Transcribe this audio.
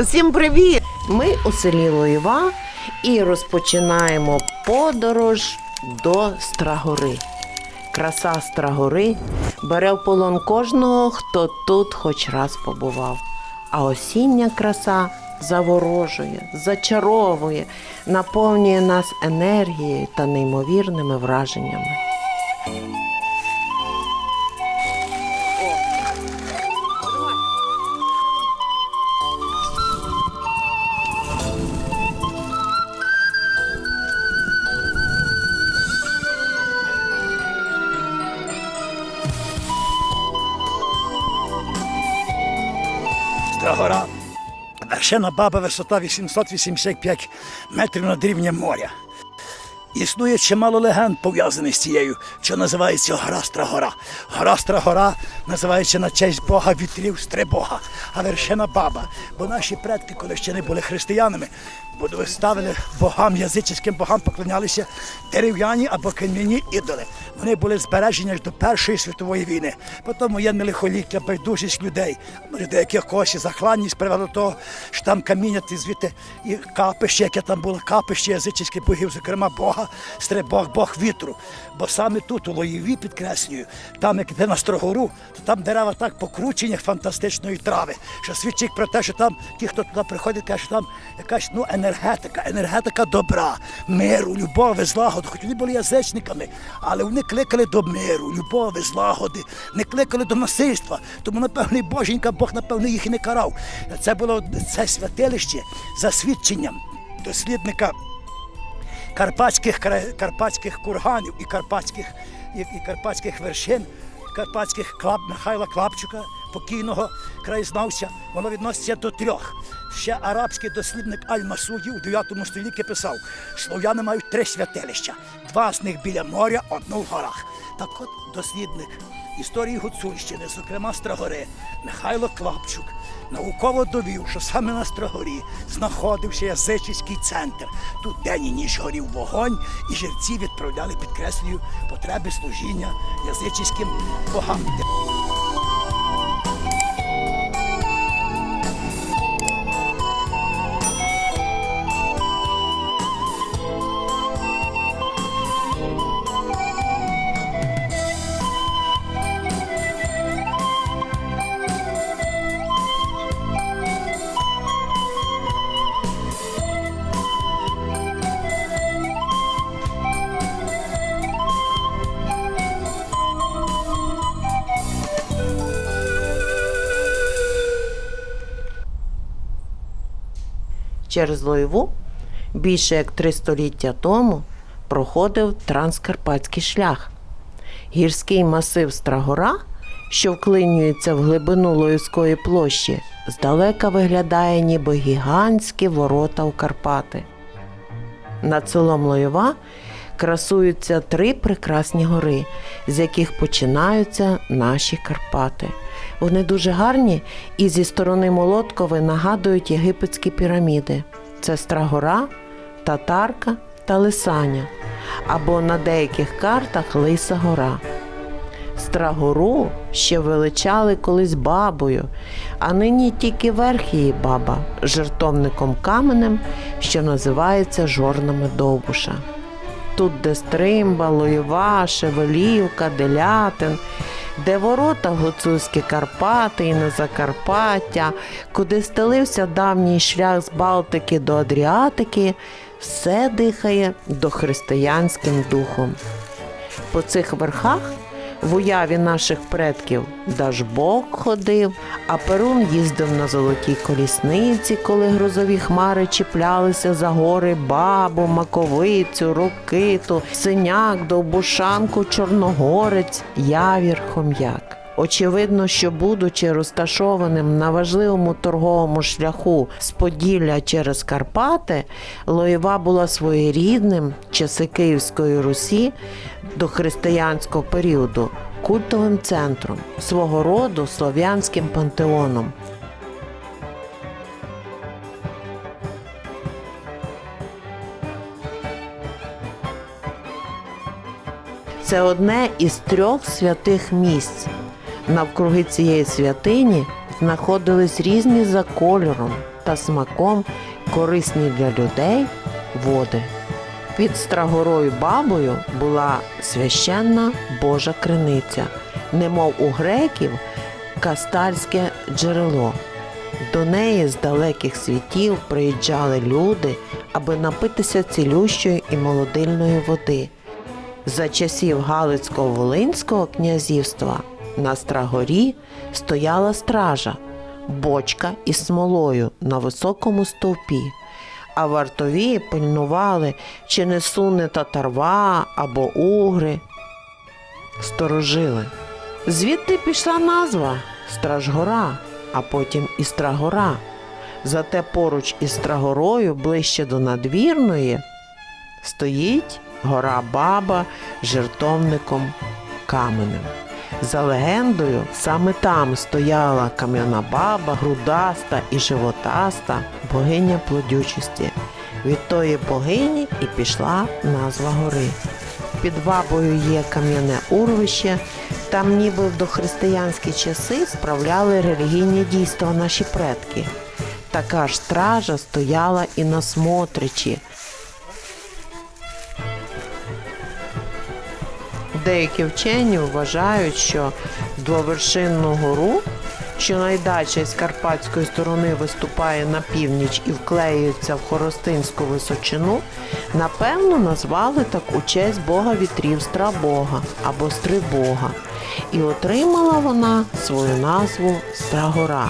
Усім привіт! Ми у селі Лоєва і розпочинаємо подорож до Страгори. Краса Страгори бере в полон кожного, хто тут хоч раз побував. А осіння краса заворожує, зачаровує, наповнює нас енергією та неймовірними враженнями. Страгора. Вершина баба висота 885 метрів над рівнем моря. Існує чимало легенд пов'язаних з цією, що називається гора Страгора. Гора називається на честь Бога вітрів Стрибога, а вершина баба. Бо наші предки, коли ще не були християнами, бо ставили богам, язичським богам поклонялися дерев'яні або кам'яні ідоли. Вони були збережені аж до Першої світової війни. Потім воєнне лихоліття, байдужість людей, деяких когось захланність привело до того, що там каміння звідти і капище, яке там було, капище язичських богів, зокрема Бога, стрибог, Бог вітру. Бо саме тут, у Лоєві, підкреслюю, там, як йде на Строгору, то там дерева так покручені фантастичної трави, що свідчить про те, що там ті, хто туди приходить, кажуть, що там якась ну, енергетика, енергетика добра, миру, любові, злагоди. Хоч вони були язичниками, але вони кликали до миру, любові, злагоди, не кликали до насильства. Тому, напевне, Боженька, Бог, напевне, їх і не карав. Це було це святилище за свідченням дослідника карпатських, карпатських курганів і карпатських, і, і карпатських вершин, карпатських клап, Михайла Клапчука, покійного краєзнавця, воно відноситься до трьох. Ще арабський дослідник Аль-Масуді у 9 столітті писав, слов'яни мають три святилища, два з них біля моря, одну в горах. Так от дослідник історії Гуцульщини, зокрема Страгори, Михайло Клапчук, науково довів, що саме на Страгорі знаходився язичський центр. Тут день і ніч горів вогонь, і жерці відправляли, підкреслюю, потреби служіння язичським богам. Через Лоєву більше як три століття тому проходив транскарпатський шлях. Гірський масив Страгора, що вклинюється в глибину Лоївської площі, здалека виглядає ніби гігантські ворота у Карпати. Над селом Лоєва красуються три прекрасні гори, з яких починаються наші Карпати. Вони дуже гарні і зі сторони Молоткови нагадують єгипетські піраміди. Це Страгора, Татарка та Лисаня, або на деяких картах Лиса Гора. Страгору ще величали колись бабою, а нині тільки верх її баба жертовником каменем, що називається жорнами Довбуша. Тут, де Стримба, Лоєва, Шевелівка, Делятин, де ворота гуцульські Карпати і на Закарпаття, куди стелився давній шлях з Балтики до Адріатики, все дихає дохристиянським духом. По цих верхах в уяві наших предків Дажбок ходив, а Перун їздив на золотій колісниці, коли грозові хмари чіплялися за гори бабу, маковицю, рокиту, синяк, довбушанку, чорногорець, явір, хом'як. Очевидно, що будучи розташованим на важливому торговому шляху з Поділля через Карпати, Лоєва була своєрідним часи Київської Русі до християнського періоду культовим центром, свого роду слов'янським пантеоном. Це одне із трьох святих місць. Навкруги цієї святині знаходились різні за кольором та смаком корисні для людей води. Під Страгорою бабою була священна Божа криниця, немов у греків кастальське джерело. До неї з далеких світів приїжджали люди, аби напитися цілющої і молодильної води. За часів Галицько-Волинського князівства на Страгорі стояла стража, бочка із смолою на високому стовпі, а вартові пильнували, чи не суне татарва або угри. Сторожили. Звідти пішла назва Стражгора, а потім і Страгора. Зате поруч із Страгорою, ближче до надвірної, стоїть гора Баба жертовником каменем. За легендою, саме там стояла кам'яна баба, грудаста і животаста, богиня плодючості. Від тої богині і пішла назва гори. Під бабою є кам'яне урвище. Там ніби в дохристиянські часи справляли релігійні дійства наші предки. Така ж стража стояла і на смотричі. Деякі вчені вважають, що двовершинну гору, що найдальше з карпатської сторони виступає на північ і вклеюється в Хоростинську височину, напевно назвали так у честь бога вітрів Страбога або Стрибога. І отримала вона свою назву Страгора.